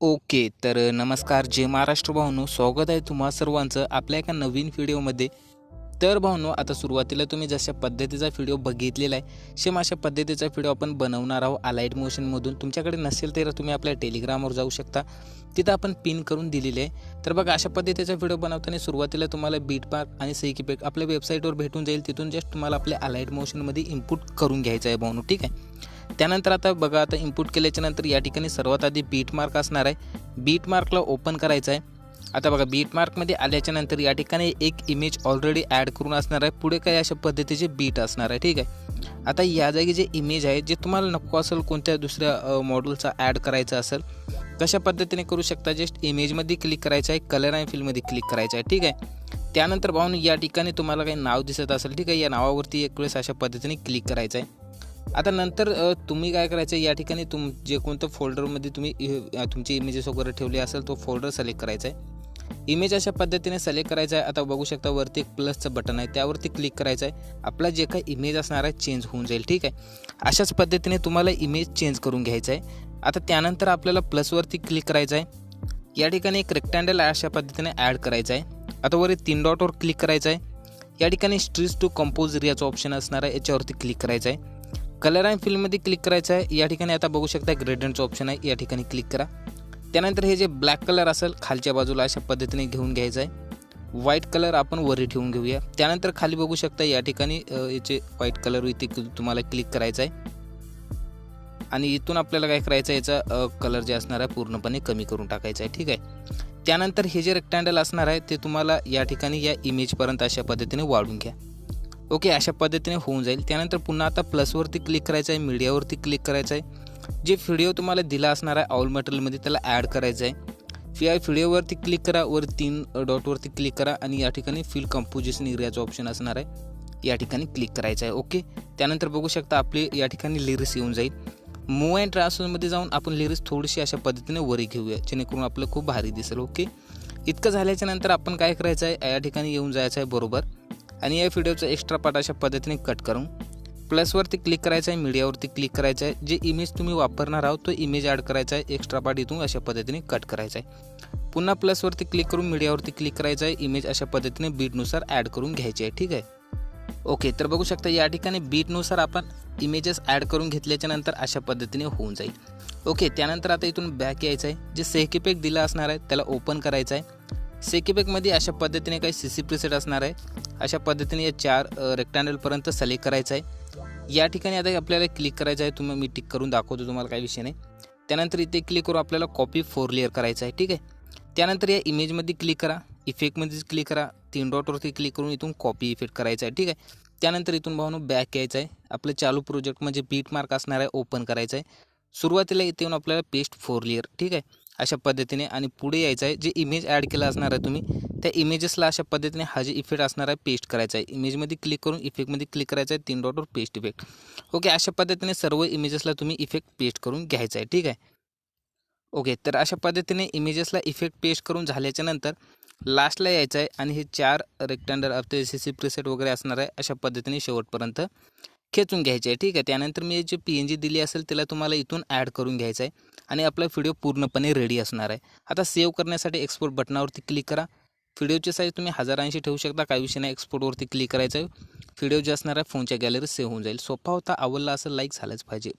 Okay तर नमस्कार जय महाराष्ट्र भाऊनो. स्वागत आहे तुम्हा सर्वांचं आपल्या एका नवीन व्हिडिओमध्ये. तर भाऊनो आता सुरुवातीला तुम्ही जशा पद्धतीचा व्हिडिओ बघितलेला आहे सेम अशा पद्धतीचा व्हिडिओ आपण बनवणार आहोत अलाइट मोशनमधून तुमच्याकडे नसेल तर तुम्ही आपल्या टेलिग्रामवर जाऊ शकता. तिथं आपण पिन करून दिलेले आहे. तर बघा अशा पद्धतीचा व्हिडिओ बनवताना सुरुवातीला तुम्हाला बीट मार्क आणि सही पॅक आपल्या वेबसाईटवर भेटून जाईल. तिथून जस्ट तुम्हाला आपल्या अलाइट मोशनमध्ये इनपुट करून घ्यायचं आहे भाऊनो ठीक आहे? त्यानंतर आता बघा आता इनपुट केल्याच्यानंतर या ठिकाणी सर्वात आधी बीट मार्क असणार आहे. बीट मार्कला ओपन करायचं आहे. आता बघा बीट मार्कमध्ये आल्याच्यानंतर या ठिकाणी एक इमेज ऑलरेडी ॲड करून असणार आहे. पुढे काही अशा पद्धतीचे बीट असणार आहे ठीक आहे? आता या जागी जे इमेज आहे जे तुम्हाला नको असेल कोणत्या दुसऱ्या मॉडेलचा ॲड करायचा असेल कशा पद्धतीने करू शकता? जस्ट इमेजमध्ये क्लिक करायचं आहे कलर आणि फिल्डमध्ये क्लिक करायचं आहे ठीक आहे? त्यानंतर पाहून या ठिकाणी तुम्हाला काही नाव दिसत असेल ठीक आहे? या नावावरती एक वेळेस अशा पद्धतीने क्लिक करायचं आहे. आता नंतर तुम्ही काय करायचं? या ठिकाणी तुम जे कोणतं फोल्डरमध्ये तुम्ही तुमची इमेजेस वगैरे ठेवले असेल तो फोल्डर सिलेक्ट करायचा आहे इमेज अशा पद्धतीने सिलेक्ट करायचा आहे आता बघू शकता वरती एक प्लसचं बटन आहे. त्यावरती क्लिक करायचं आहे आपला जे काही इमेज असणार आहे चेंज होऊन जाईल. ठीक आहे? अशाच पद्धतीने तुम्हाला इमेज चेंज करून घ्यायचं आहे आता त्यानंतर आपल्याला प्लसवरती क्लिक करायचं आहे या ठिकाणी एक रेक्टँडल अशा पद्धतीने ॲड करायचं आहे आता वर तीन डॉटवर क्लिक करायचं आहे या ठिकाणी स्ट्रीज टू कंपोज एरियाचा ऑप्शन असणार आहे. याच्यावरती क्लिक करायचं आहे कलर अँड फिल्ममध्ये क्लिक करायचं आहे. या ठिकाणी आता बघू शकता ग्रेडियंटचं ऑप्शन आहे. या ठिकाणी क्लिक करा. त्यानंतर हे जे ब्लॅक कलर असेल खालच्या बाजूला अशा पद्धतीने घेऊन घ्यायचं आहे. व्हाईट कलर आपण वरी ठेवून घेऊया. त्यानंतर खाली बघू शकता या ठिकाणी याचे व्हाईट कलर इथे तुम्हाला क्लिक करायचं आहे. आणि इथून आपल्याला काय करायचं आहे याचा कलर जे असणार आहे पूर्णपणे कमी करून टाकायचा आहे. ठीक आहे? त्यानंतर हे जे रेक्टँडल असणार आहे ते तुम्हाला या ठिकाणी या इमेजपर्यंत अशा पद्धतीने वाढून घ्या. ओके अशा पद्धतीने होऊन जाईल. त्यानंतर पुन्हा आता प्लसवरती क्लिक करायचं आहे मीडियावरती क्लिक करायचं आहे. जे व्हिडिओ तुम्हाला दिला असणार आहे ऑल मटेरियलमध्ये त्याला ॲड करायचं आहे. या व्हिडिओवरती क्लिक करा वर तीन डॉटवरती क्लिक करा आणि या ठिकाणी फिल कंपोजिशन एरियाचं ऑप्शन असणार आहे. या ठिकाणी क्लिक करायचं आहे ओके? त्यानंतर बघू शकता आपली या ठिकाणी लिरिक्स येऊन जाईल. मूव अँड ट्रान्सफरमध्ये जाऊन आपण लिरिक्स थोडीशी अशा पद्धतीने वरी घेऊया जेणेकरून आपलं खूप भारी दिसेल ओके? इतकं झाल्याच्यानंतर आपण काय करायचं आहे या ठिकाणी येऊन जायचं आहे बरोबर? आणि या व्हिडिओचा एक्स्ट्रा पार्ट अशा पद्धतीने कट करून प्लसवरती क्लिक करायचं आहे मीडियावरती क्लिक करायचं आहे. जे इमेज तुम्ही वापरणार आहोत तो इमेज ॲड करायचा आहे एक्स्ट्रा पार्ट इथून अशा पद्धतीने कट करायचा आहे. पुन्हा प्लसवरती क्लिक करून मीडियावरती क्लिक करायचं आहे इमेज अशा पद्धतीने बीटनुसार ॲड करून घ्यायची आहे ठीक आहे? ओके तर बघू शकता या ठिकाणी बीटनुसार आपण इमेजेस ॲड करून घेतल्याच्या नंतर अशा पद्धतीने होऊन जाईल. ओके त्यानंतर आता इथून बॅक यायचं आहे. जे सेकीपॅक दिला असणार आहे त्याला ओपन करायचं आहे. सेकीपॅकमध्ये अशा पद्धतीने काही सी सी प्रिसेट असणार आहे. अशा पद्धतीने या चार रेक्टँगलपर्यंत सिलेक्ट करायचं आहे. या ठिकाणी आता आपल्याला क्लिक करायचं आहे. तुम्ही मी टिक करून दाखवतो तुम्हाला काही विषय नाही. त्यानंतर इथे क्लिक करून आपल्याला कॉपी फोर लेअर करायचं आहे. ठीक आहे? त्यानंतर या इमेजमध्ये क्लिक करा. इफेक्टमध्ये क्लिक करा. तीन डॉटवरती क्लिक करून इथून कॉपी इफेक्ट करायचा आहे. ठीक आहे? त्यानंतर इथून भावनो बॅक यायचं आहे. आपलं चालू प्रोजेक्ट म्हणजे बीट मार्क असणार आहे. ओपन करायचं आहे. सुरुवातीला इथे येऊन आपल्याला पेस्ट फोर लेअर ठीक आहे? अशा पद्धतीने आणि पुढे यायचं आहे. जे इमेज ॲड केलं असणार आहे तुम्ही त्या इमेजेसला अशा पद्धतीने हा जे इफेक्ट असणार आहे पेस्ट करायचा आहे. इमेजमध्ये क्लिक करून इफेक्टमध्ये क्लिक करायचं आहे तीन डॉटवर पेस्ट इफेक्ट ओके अशा पद्धतीने सर्व इमेजेसला तुम्ही इफेक्ट पेस्ट करून घ्यायचा आहे. ठीक आहे? ओके तर अशा पद्धतीने इमेजेसला इफेक्ट पेस्ट करून झाल्याच्यानंतर लास्टला यायचं आहे आणि हे चार रेक्टँडर आपले सी सी प्रिसेट वगैरे असणार आहे अशा पद्धतीने शेवटपर्यंत. खेचून घ्यायचे आहे ठीक आहे? त्यानंतर मी जे पी एन जी दिली असेल त्याला तुम्हाला इथून ॲड करून घ्यायचं आहे आणि आपला व्हिडिओ पूर्णपणे रेडी असणार आहे. आता सेव्ह करण्यासाठी एक्सपोर्ट बटनावरती क्लिक करा. व्हिडिओची साईज तुम्ही हजारांशी ठेवू शकता काही विषय नाही एक्सपोर्टवरती क्लिक करायचं आहे. व्हिडिओ जे असणार आहे फोनच्या गॅलरी सेव्ह होऊन जाईल. सोपा होता आवडला असं लाईक झालंच पाहिजे.